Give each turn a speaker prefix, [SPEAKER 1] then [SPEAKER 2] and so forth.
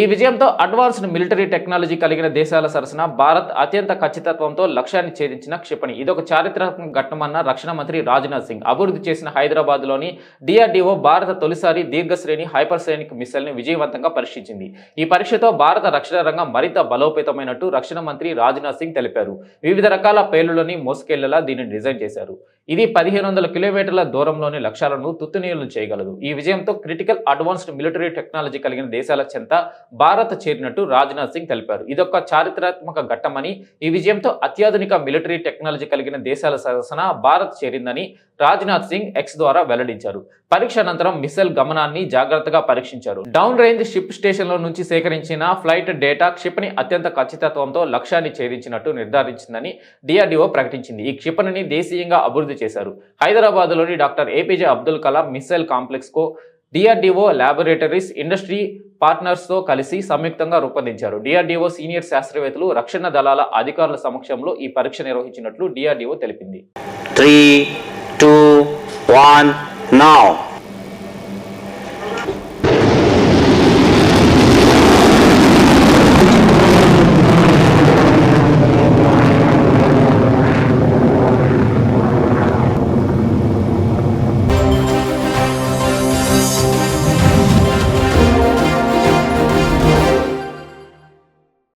[SPEAKER 1] ఈ విజయంతో advanced military technology కలిగిన దేశాల సరసన భారత్ అత్యంత ఖచ్చితత్వంతో లక్ష్యాన్ని ఛేదించిన క్షిపణి. ఇదొక చారిత్రాత్మక ఘట్టమన్న రక్షణ మంత్రి రాజ్నాథ్ సింగ్. అభివృద్ధి చేసిన హైదరాబాద్లోని డిఆర్డీఓ భారత తొలిసారి దీర్ఘశ్రేణి హైపర్సైనిక్ మిసైల్ని విజయవంతంగా పరీక్షించింది. ఈ పరీక్షతో భారత రక్షణ రంగం మరింత బలోపేతమైనట్టు రక్షణ మంత్రి రాజ్నాథ్ సింగ్ తెలిపారు. వివిధ రకాల పేలులని మోసుకెళ్ళేలా దీనిని డిజైన్ చేశారు. ఇది పదిహేను వందల కిలోమీటర్ల దూరంలోని లక్ష్యాలను తుత్తునీయులను చేయగలదు. ఈ విజయంతో క్రిటికల్ అడ్వాన్స్డ్ మిలిటరీ టెక్నాలజీ కలిగిన దేశాల చెంత భారత్ చేరినట్టు రాజ్నాథ్ సింగ్ తెలిపారు. ఇదొక చారిత్రాత్మక ఘట్టమని ఈ విజయంతో అత్యాధునిక మిలిటరీ టెక్నాలజీ కలిగిన దేశాల సరసన భారత్ చేరిందని రాజ్నాథ్ సింగ్ ఎక్స్ ద్వారా వెల్లడించారు. పరీక్ష అనంతరం మిసైల్ గమనాన్ని జాగ్రత్తగా పరీక్షించారు. డౌన్ రేంజ్ షిప్ స్టేషన్ల నుంచి సేకరించిన ఫ్లైట్ డేటా క్షిపణి అత్యంత ఖచ్చితత్వంతో లక్ష్యాన్ని చేరించినట్టు నిర్ధారించిందని డిఆర్డిఓ ప్రకటించింది. ఈ క్షిపణిని దేశీయంగా అభివృద్ధి చేశారు. హైదరాబాద్లోని doctor APJ Abdul Kalam missile కాంప్లెక్స్కు DRDO laboratories industry పార్ట్నర్స్తో కలిసి సంయుక్తంగా రూపొందించారు. డిఆర్డీఓ సీనియర్ శాస్త్రవేత్తలు రక్షణ దళాల అధికారుల సమక్షంలో ఈ పరీక్ష నిర్వహించినట్లు డిఆర్డీఓ తెలిపింది.
[SPEAKER 2] Three two one now